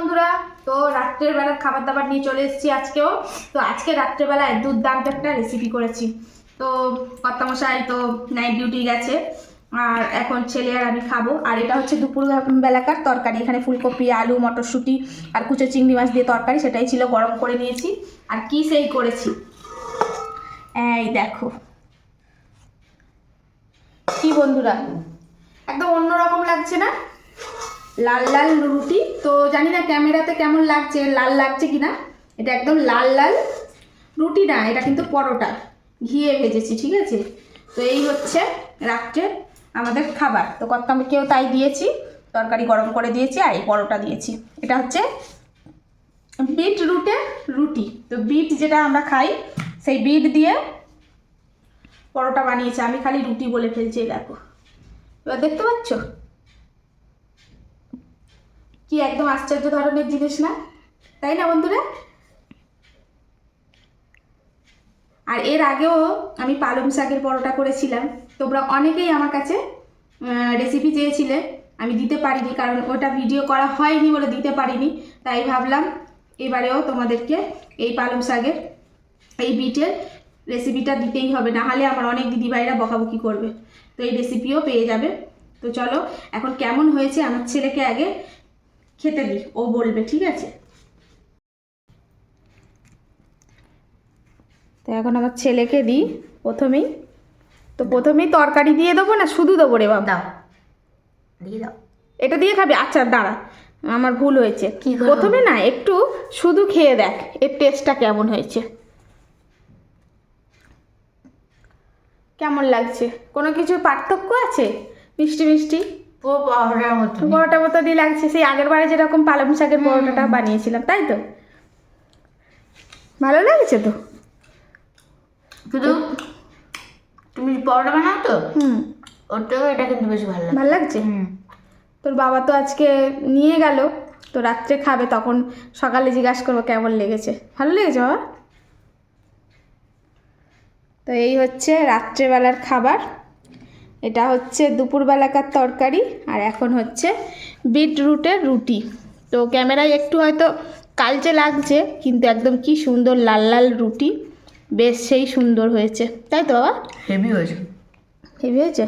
বন্ধুরা, তো রাত্রের বেলার খাবার দাবার নিয়ে চলে এসেছি আজকেও। তো আজকে রাত্রেবেলায় দুর্দান্ত একটা রেসিপি করেছি। তো কর্তামশাই, তো নাইট ডিউটি গেছে। আর এখন ছেলে আর আমি খাব। আর এটা হচ্ছে দুপুর বেলাকার তরকারি। এখানে ফুলকপি, আলু, মটরশুঁটি আর কুচো চিংড়ি মাছ দিয়ে তরকারি, সেটাই ছিল গরম করে নিয়েছি। আর কি সেই করেছি? এই দেখো। কি বন্ধুরা? একদম অন্যরকম লাগছে না? লাল লাল রুটি। তো জানি না ক্যামেরাতে কেমন লাগছে, লাল লাগছে কি না এটা একদম লাল লাল রুটি না, এটা কিন্তু পরোটা। ঘিয়ে ভেজেছি, ঠিক আছে? তো এই হচ্ছে রাত্রে আমাদের খাবার। তো কর্তামকেও তাই দিয়েছি, তরকারি গরম করে দিয়েছি আর এই পরোটা দিয়েছি। এটা হচ্ছে বিট রুটে রুটি। তো বিট যেটা আমরা খাই, সেই বিট দিয়ে পরোটা বানিয়েছে। আমি খালি রুটি বলে ফেলছি দেখো। এবার দেখতে পাচ্ছ? কি একদম আশ্চর্য ধরনের জিনিস না? তাই না বন্ধুরা? আর এর আগেও আমি পালং শাকের পরোটা করেছিলাম। তোমরা অনেকেই আমার কাছে রেসিপি চেয়েছিলে। আমি দিতে পারিনি কারণ ওটা ভিডিও করা হয়নি বলে দিতে পারিনি। তাই ভাবলাম এবারেও তোমাদেরকে এই পালং শাকের, এই বিটের রেসিপিটা দিতেই হবে। না হলে আমার অনেক দিদিভাইরা বকাবকি করবে। তো এই রেসিপিও পেয়ে যাবে। তো চলো, এখন কেমন হয়েছে আমার ছেলেকে আগে খেতে দিই ও বলবে ঠিক আছে? তো এখন আমার ছেলেকে দিই প্রথমেই। তো প্রথমেই তরকারি দিয়ে দেবো না শুধু দেবো রে বাবা? দাও। দিয়ে দাও। এটা দিয়ে খাবি? আচ্ছা দাঁড়া। আমার ভুল হয়েছে। কি প্রথমে না একটু শুধু খেয়ে দেখ এর টেস্টটা কেমন হয়েছে। কেমন লাগছে? কোনো কিছু পার্থক্য আছে? মিষ্টি মিষ্টি? ও পাউডার মতো পরোটা মতনই লাগছে সেই আগের বারে যেরকম পালং শাকের পরোটাটা বানিয়েছিলাম তাই তো? ভালো লাগছে তো? শুধু তুমি পাউডার বানাও তো হুম। ওর এটা কিন্তু বেশি ভালো লাগে। ভালো লাগছে? হুম। তোর বাবা তো আজকে নিয়ে গেল তো রাত্রে খাবে তখন সকালে জিজ্ঞাসা করব কেমন লেগেছে। ভালো লেগেছে বাবা? তো এই হচ্ছে রাত্রেবেলার খাবার। এটা হচ্ছে দুপুরবেলাকার তরকারি আর এখন হচ্ছে বিটরুটের রুটি। তো ক্যামেরায় একটু হয়তো কালচে লাগছে কিন্তু একদম কি সুন্দর লাল লাল রুটি। বেশ সেই সুন্দর হয়েছে। তাই তো বাবা? হেভি হয়েছে। হেভি হয়েছে?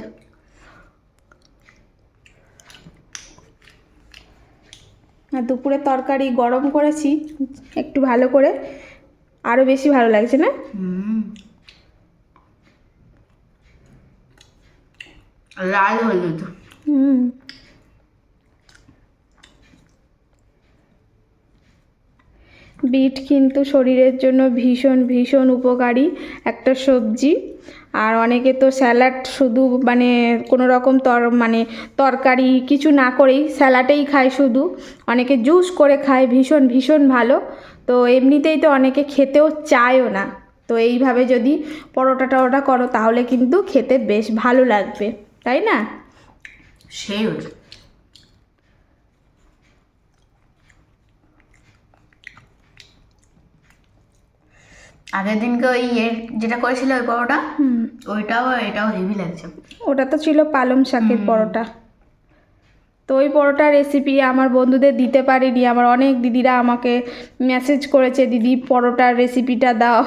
আর দুপুরে তরকারি গরম করেছি একটু ভালো করে। আরও বেশি ভালো লাগছে না? লাল হলুদ। বিট কিন্তু শরীরের জন্য ভীষণ ভীষণ উপকারী একটা সবজি। আর অনেকে তো স্যালাড শুধু মানে কোনো রকম তর মানে তরকারি কিছু না করেই স্যালাডেই খায় শুধু। অনেকে জুস করে খায়, ভীষণ ভীষণ ভালো। তো এমনিতেই তো অনেকে খেতেও চায়ও না। তো এইভাবে যদি পরোটা টরোটা করো তাহলে কিন্তু খেতে বেশ ভালো লাগবে। তাই না? সেই আগের দিনকে ওই এর যেটা করেছিল ওই পরোটা? হুম। ওইটাও এটাও হেভি লাগছে। ওটা তো ছিল পালং শাকের পরোটা। তো ওই পরোটা রেসিপি আমার বন্ধুদের দিতে পারিনি। আমার অনেক দিদিরা আমাকে মেসেজ করেছে দিদি পরোটার রেসিপিটা দাও।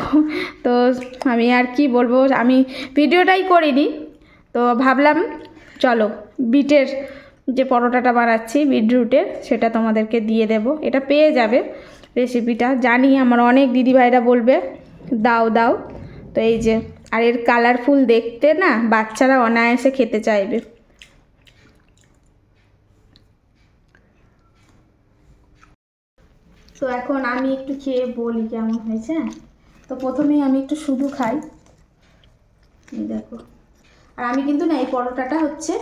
তো আমি আর কি বলব আমি ভিডিওটাই করিনি। তো ভাবলাম, চলো, বিটের যে পরোটাটা বানাচ্ছি বিটরুটের সেটা তোমাদেরকে দিয়ে দেব। এটা পেয়ে যাবে রেসিপিটা জানি আমার অনেক দিদিভাইরা বলবে, দাও দাও। তো এই যে, আর এর কালারফুল দেখতে না, বাচ্চারা অনায়াসে খেতে চাইবে। তো এখন আমি একটু খেয়ে বলি কেমন হয়েছে। তো প্রথমেই আমি একটু শুধু খাই। দেখো। আর আমি কিন্তু না এই পরোটাটা হচ্ছে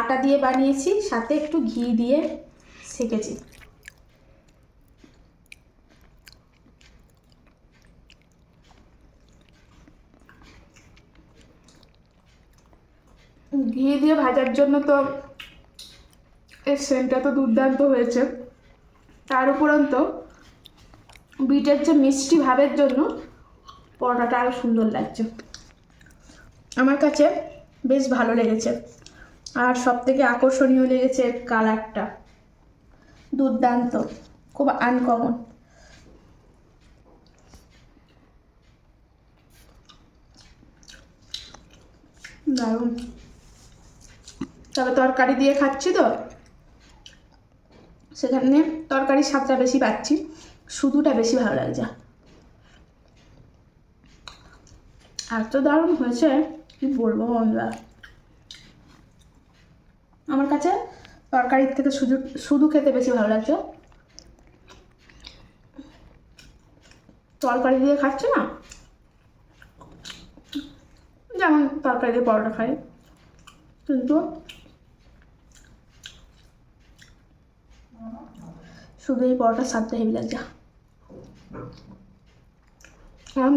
আটা দিয়ে বানিয়েছি, সাথে একটু ঘি দিয়ে সেকেছি। ঘি দিয়ে ভাজার জন্য তো এর সেন্টটা তো দুর্দান্ত হয়েছে। তার উপরন্ত বিটের যে মিষ্টি ভাবের জন্য পরোটাটা আরও সুন্দর লাগছে। আমার কাছে বেশ ভালো লেগেছে। আর সব থেকে আকর্ষণীয় লেগেছে কালারটা। দুর্দান্ত, খুব আনকমন দারুণ। তবে তরকারি দিয়ে খাচ্ছি তো। সেখানে তরকারির স্বাদটা বেশি পাচ্ছি। শুধুটা বেশি ভালো লাগছে। আর তো দারুণ হয়েছে। কি বলব বন্ধুরা? আমার কাছে তরকারির থেকে শুধু শুধু খেতে বেশি ভালো লাগছে। তরকারি দিয়ে খাচ্ছে না? যেমন তরকারি দিয়ে পরোটা খাই। কিন্তু শুধু এই পরোটার স্বাদটা হেভি লাগছে।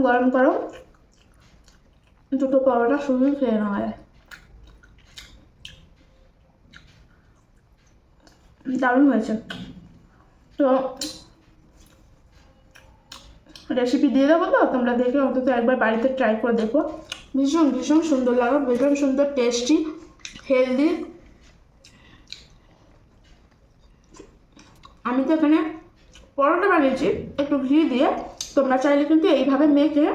গরম গরম দুটো পরোটা শুধুই খেয়ে নেওয়া যায় দারুণ হয়েছে। তো রেসিপি দিয়ে দেবো তো? তোমরা দেখে অন্তত একবার বাড়িতে ট্রাই করে দেখো। ভীষণ ভীষণ সুন্দর লাগে ভীষণ সুন্দর টেস্টি হেলদি আমি তো এখানে পরোটা বানিয়েছি, একটু ঘি দিয়ে। তোমরা চাইলে কিন্তু এইভাবে মেখে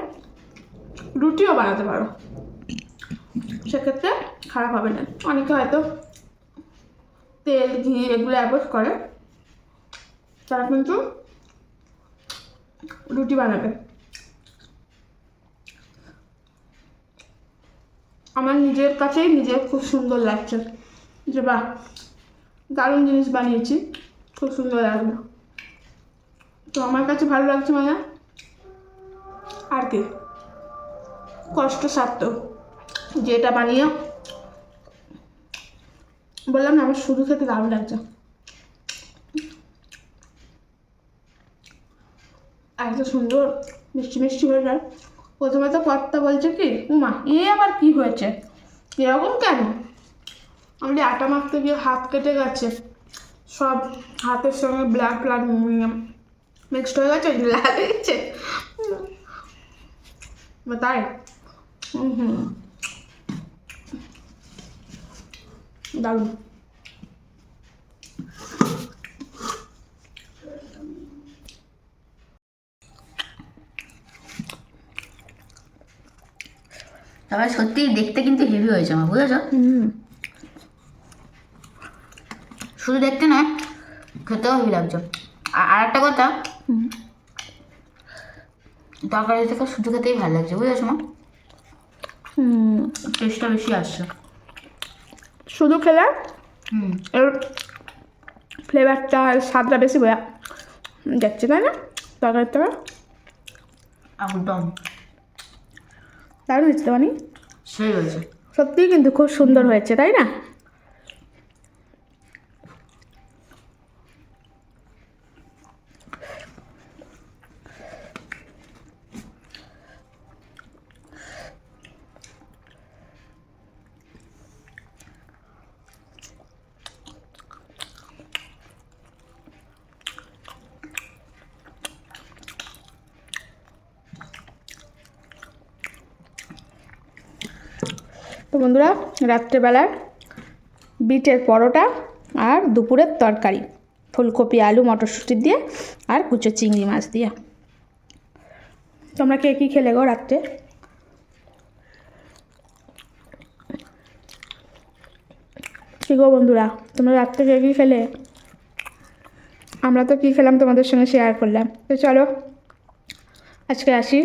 রুটিও বানাতে পারো। সেক্ষেত্রে খারাপ হবে না। অনেকে হয়তো তেল, ঘি এগুলো অ্যাভয়েড করে। তারা কিন্তু রুটি বানাবে। আমার নিজের কাছেই নিজের খুব সুন্দর লাগছে যে, বাহ, দারুণ জিনিস বানিয়েছি। খুব সুন্দর লাগল। তো আমার কাছে ভালো লাগছে মানে আর কি। কষ্ট সার্থক যে এটা বানিয়ে বললাম না, আমার শুধু খেতে দারুণ লাগছে। এত সুন্দর, মিষ্টি মিষ্টি হয়ে যায়। প্রথমে তো কর্তা বলছে কি, উমা, এ আবার কি হয়েছে? এরকম কেন? আমি আটা মাখতে গিয়ে হাত কেটে গেছে। সব হাতের সঙ্গে ব্ল্যাক ব্ল্যাক মিক্সড হয়ে গেছে লাল তাই। হুম হুম দারুণ তবে সত্যি দেখতে কিন্তু হেভি হয়েছে আমার বুঝেছ? হুম শুধু দেখতে নয় খেতেও হেভি লাগছে। আর একটা কথা হুম তরকারি থেকে শুধু খেতেই ভালো লাগছে বুঝেছ মা? টেস্টটা বেশি আসছে শুধু খেলে? এর ফ্লেভারটা স্বাদটা বেশি বোঝা যাচ্ছে তাই না? তরকারি তো একদম। দারুণ হয়েছে তো মানে সেই হয়েছে। সত্যিই কিন্তু খুব সুন্দর হয়েছে তাই না? বন্ধুরা, রাত্রেবেলার বিটের পরোটা আর দুপুরের তরকারি, ফুলকপি, আলু, মটরশুঁটি দিয়ে আর কুচো চিংড়ি মাছ দিয়ে। তোমরা কে কী খেলে গো রাত্রে? কী গো বন্ধুরা, তোমরা রাত্রে কে কী খেলে? আমরা তো কী খেলাম তোমাদের সঙ্গে শেয়ার করলাম। তো চলো, আজকে আসি।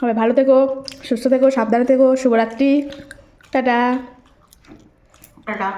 সবাই ভালো থেকো সুস্থ থেকো সাবধানে থেকো শুভরাত্রি টাটা। টাটা।